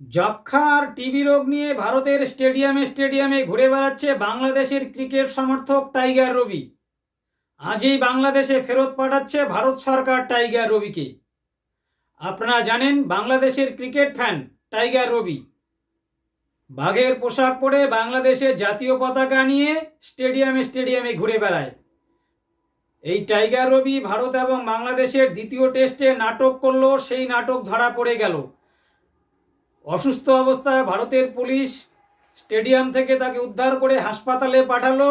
যক্ষা আর টিবি রোগ নিয়ে ভারতের স্টেডিয়ামে স্টেডিয়ামে ঘুরে বেড়াচ্ছে বাংলাদেশের ক্রিকেট সমর্থক টাইগার রবি। আজই বাংলাদেশে ফেরত পাঠাচ্ছে ভারত সরকার টাইগার রবিকে। আপনারা জানেন বাংলাদেশের ক্রিকেট ফ্যান টাইগার রবি। বাঘের পোশাক পরে বাংলাদেশের জাতীয় পতাকা নিয়ে স্টেডিয়ামে স্টেডিয়ামে ঘুরে বেড়ায়। এই টাইগার রবি ভারত এবং বাংলাদেশের দ্বিতীয় টেস্টে নাটক করল, সেই নাটক ধরা পড়ে গেল। অসুস্থ অবস্থায় ভারতের পুলিশ স্টেডিয়াম থেকে তাকে উদ্ধার করে হাসপাতালে পাঠালো।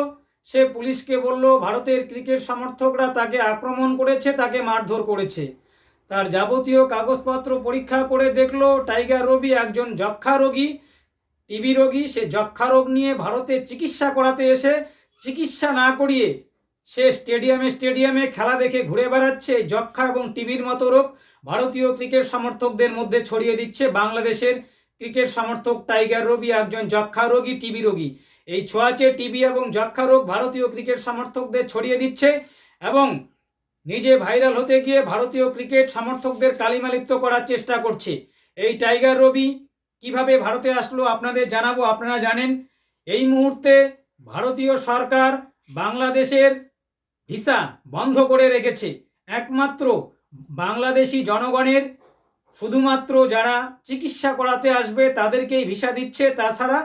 সে পুলিশকে বলল, ভারতের ক্রিকেট সমর্থকরা তাকে আক্রমণ করেছে, তাকে মারধর করেছে। তার যাবতীয় কাগজপত্র পরীক্ষা করে দেখল, টাইগার রবি একজন যক্ষা রোগী, টিবি রোগী। সে যক্ষা রোগ নিয়ে ভারতে চিকিৎসা করাতে এসে চিকিৎসা না করিয়ে সে স্টেডিয়ামে স্টেডিয়ামে খেলা দেখে ঘুরে বেড়াচ্ছে যক্ষা এবং টিভির মতো রোগ। ভারতীয় ক্রিকেট সমর্থকদের মধ্যে ছড়িয়ে দিচ্ছে বাংলাদেশের ক্রিকেট সমর্থক টাইগার রবি, একজন যক্ষা রোগী টিবি রোগী। এই ছোঁয়াচে টিবি এবং যক্ষা রোগ ভারতীয় ক্রিকেট সমর্থকদের ছড়িয়ে দিচ্ছে এবং নিজে ভাইরাল হতে গিয়ে ভারতীয় ক্রিকেট সমর্থকদের কালিমালিপ্ত করার চেষ্টা করছে। এই টাইগার রবি কীভাবে ভারতে আসলো আপনাদের জানাব, আপনারা জানেন? এই মুহূর্তে ভারতীয় সরকার বাংলাদেশের ভিসা বন্ধ করে রেখেছে। একমাত্র বাংলাদেশি জনগণের, শুধুমাত্র যারা চিকিৎসা করাতে আসবে তাদেরকেই ভিসা দিচ্ছে, তাছাড়া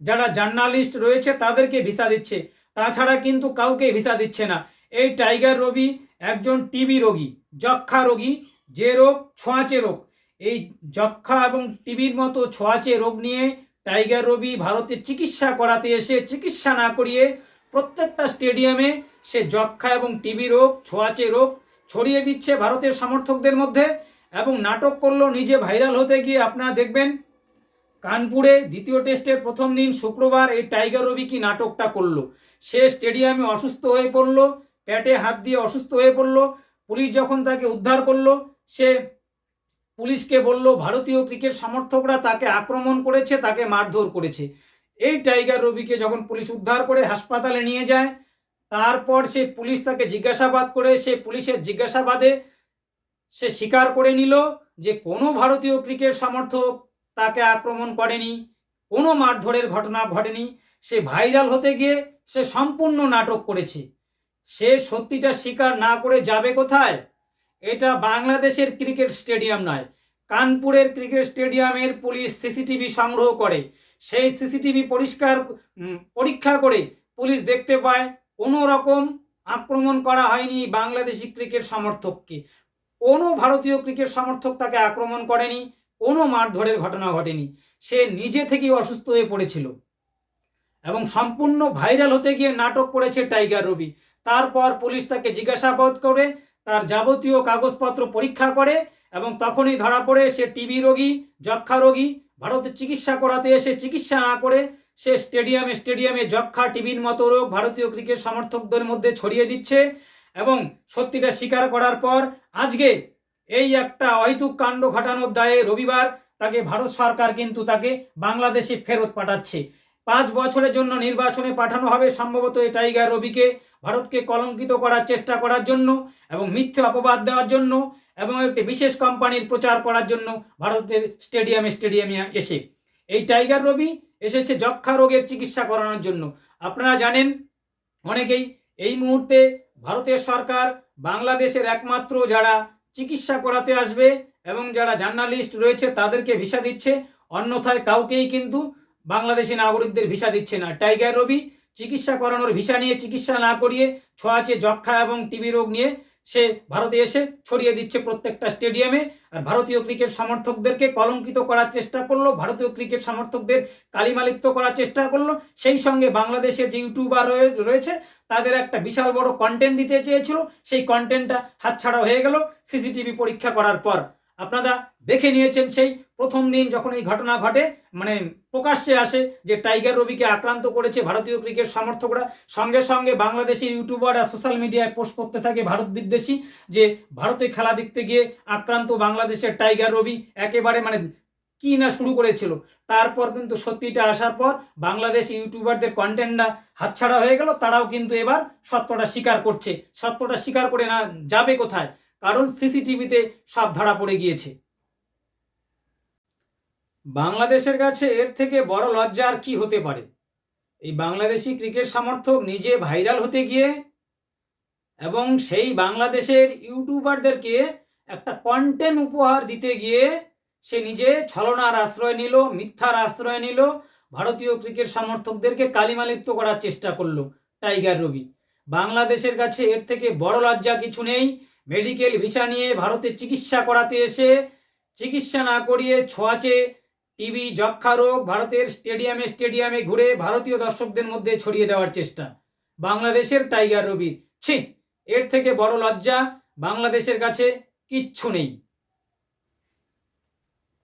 যারা জার্নালিস্ট রয়েছে তাদেরকে ভিসা দিচ্ছে। তাছাড়া কিন্তু কাউকে ভিসা দিচ্ছে না। এই টাইগার রবি একজন টিবি রোগী যক্ষা রোগী, যে রোগ ছোঁয়াচে রোগ। এই যক্ষা এবং টিবির মতো ছোঁয়াচে রোগ নিয়ে টাইগার রবি ভারতে চিকিৎসা করাতে এসে চিকিৎসা না করিয়ে প্রত্যেকটা স্টেডিয়ামে সে যক্ষা এবং টিবি রোগ, ছোঁয়াচে রোগ ছড়িয়ে দিচ্ছে ভারতের সমর্থকদের মধ্যে এবং নাটক করল নিজে ভাইরাল হতে গিয়ে আপনারা দেখবেন, কানপুরে দ্বিতীয় টেস্টের প্রথম দিন শুক্রবার এই টাইগার রবি কি নাটকটা করল। সে স্টেডিয়ামে অসুস্থ হয়ে পড়ল প্যাটে হাত দিয়ে অসুস্থ হয়ে পড়ল, পুলিশ যখন তাকে উদ্ধার করল, সে পুলিশকে বলল, ভারতীয় ক্রিকেট সমর্থকরা তাকে আক্রমণ করেছে, তাকে মারধর করেছে। এই টাইগার রবিকে যখন পুলিশ উদ্ধার করে হাসপাতালে নিয়ে যায়, তারপর সে পুলিশ তাকে জিজ্ঞাসাবাদ করে, সে পুলিশের জিজ্ঞাসাবাদে সে স্বীকার করে নিল যে কোনো ভারতীয় ক্রিকেট সমর্থক তাকে আক্রমণ করেনি, কোনো মারধরের ঘটনা ঘটেনি, সে ভাইরাল হতে গিয়ে সে সম্পূর্ণ নাটক করেছে। সে সত্যিটা স্বীকার না করে যাবে কোথায়? এটা বাংলাদেশের ক্রিকেট স্টেডিয়াম নয়, কানপুরের ক্রিকেট স্টেডিয়ামের পুলিশ সিসিটিভি সংগ্রহ করে। সেই সিসিটিভি পরিষ্কার পরীক্ষা করে পুলিশ দেখতে পায় কোনো রকম আক্রমণ করা হয়নি বাংলাদেশি ক্রিকেট সমর্থককে। কোনো ভারতীয় ক্রিকেট সমর্থক তাকে আক্রমণ করেনি, কোনো মারধরের ঘটনা ঘটেনি। সে নিজে থেকেই অসুস্থ হয়ে পড়েছিল। এবং সম্পূর্ণ ভাইরাল হতে গিয়ে নাটক করেছে টাইগার রবি। তারপর পুলিশ তাকে জিজ্ঞাসাবাদ করে, তার যাবতীয় কাগজপত্র পরীক্ষা করে এবং তখনই ধরা পড়ে সে টিবি রোগী যক্ষা রোগী ভারতে চিকিৎসা করাতে এসে চিকিৎসা না করে সে স্টেডিয়ামে স্টেডিয়ামে যক্ষা, টিভির মতো রোগ ভারতীয় ক্রিকেট সমর্থকদের মধ্যে ছড়িয়ে দিচ্ছে এবং সত্যিটা স্বীকার করার পর আজকে এই একটা অহেতুক কাণ্ড ঘটানোর দায়ে রবিবার তাকে ভারত সরকার কিন্তু তাকে বাংলাদেশে ফেরত পাঠাচ্ছে। পাঁচ বছরের জন্য নির্বাচনে পাঠানো হবে সম্ভবত এই টাইগার রবিকে, ভারতকে কলঙ্কিত করার চেষ্টা করার জন্য এবং মিথ্যে অপবাদ দেওয়ার জন্য এবং একটি বিশেষ কোম্পানির প্রচার করার জন্য ভারতের স্টেডিয়ামে স্টেডিয়ামে এসে, এই টাইগার রবি এসেছে যক্ষা রোগের চিকিৎসা করানোর জন্য। আপনারা জানেন, অনেকেই এই মুহূর্তে ভারতের সরকার বাংলাদেশের একমাত্র যারা চিকিৎসা করাতে আসবে এবং যারা জার্নালিস্ট রয়েছে তাদেরকে ভিসা দিচ্ছে, অন্যথায় কাউকেই কিন্তু বাংলাদেশি নাগরিকদের ভিসা দিচ্ছে না। টাইগার রবি চিকিৎসা করানোর ভিসা নিয়ে চিকিৎসা না করিয়ে ছোঁয়াচে যক্ষা এবং টিবি রোগ নিয়ে সে ভারতে এসে ছড়িয়ে দিচ্ছে প্রত্যেকটা স্টেডিয়ামে। আর ভারতীয় ক্রিকেট সমর্থকদেরকে কলঙ্কিত করার চেষ্টা করল, ভারতীয় ক্রিকেট সমর্থকদের কালিমালিপ্ত করার চেষ্টা করল। সেই সঙ্গে বাংলাদেশের যে ইউটিউবার রয়েছে, তাদের একটা বিশাল বড় কন্টেন্ট দিতে চেয়েছিল। সেই কন্টেন্টটা হাতছাড়া হয়ে গেল। সিসিটিভি পরীক্ষা করার পর আপনারা দেখে নিয়েছেন সেই প্রথম দিন যখন এই ঘটনা ঘটে মানে প্রকাশ্যে আসে যে টাইগার রবিকে আক্রান্ত করেছে ভারতীয় ক্রিকেট সমর্থকরা। সঙ্গে সঙ্গে বাংলাদেশের ইউটিউবাররা সোশ্যাল মিডিয়ায় পোস্ট করতে থাকে ভারত বিদ্বেষী যে ভারতে খেলা দেখতে গিয়ে আক্রান্ত বাংলাদেশের টাইগার রবি একেবারে মানে কি না শুরু করেছিল। তারপর কিন্তু সত্যিটা আসার পর বাংলাদেশ ইউটিউবারদের কন্টেন্টটা হাতছাড়া হয়ে গেল, তারাও কিন্তু এবার সত্যটা স্বীকার করছে। সত্যটা স্বীকার করে না যাবে কোথায়? কারণ সিসিটিভিতে সব ধরা পড়ে গিয়েছে। বাংলাদেশের কাছে এর থেকে বড় লজ্জা আর কি হতে পারে? এই বাংলাদেশি ক্রিকেট সমর্থক নিজে ভাইরাল হতে গিয়ে এবং সেই বাংলাদেশের ইউটিউবারদেরকে একটা কন্টেন্ট উপহার দিতে গিয়ে সে নিজে ছলনার আশ্রয় নিল, মিথ্যার আশ্রয় নিল, ভারতীয় ক্রিকেট সমর্থকদেরকে কালিমালিপ্ত করার চেষ্টা করল টাইগার রবি। বাংলাদেশের কাছে এর থেকে বড় লজ্জা কিছু নেই মেডিকেল ভিসা নিয়ে ভারতে চিকিৎসা করাতে এসে চিকিৎসা না করিয়ে ছোঁয়াচে টিবি যক্ষা রোগ ভারতের স্টেডিয়ামে স্টেডিয়ামে ঘুরে ভারতীয় দর্শকদের মধ্যে ছড়িয়ে দেওয়ার চেষ্টা। বাংলাদেশের টাইগার রবি, ছি, এর থেকে বড় লজ্জা বাংলাদেশের কাছে কিচ্ছু নেই।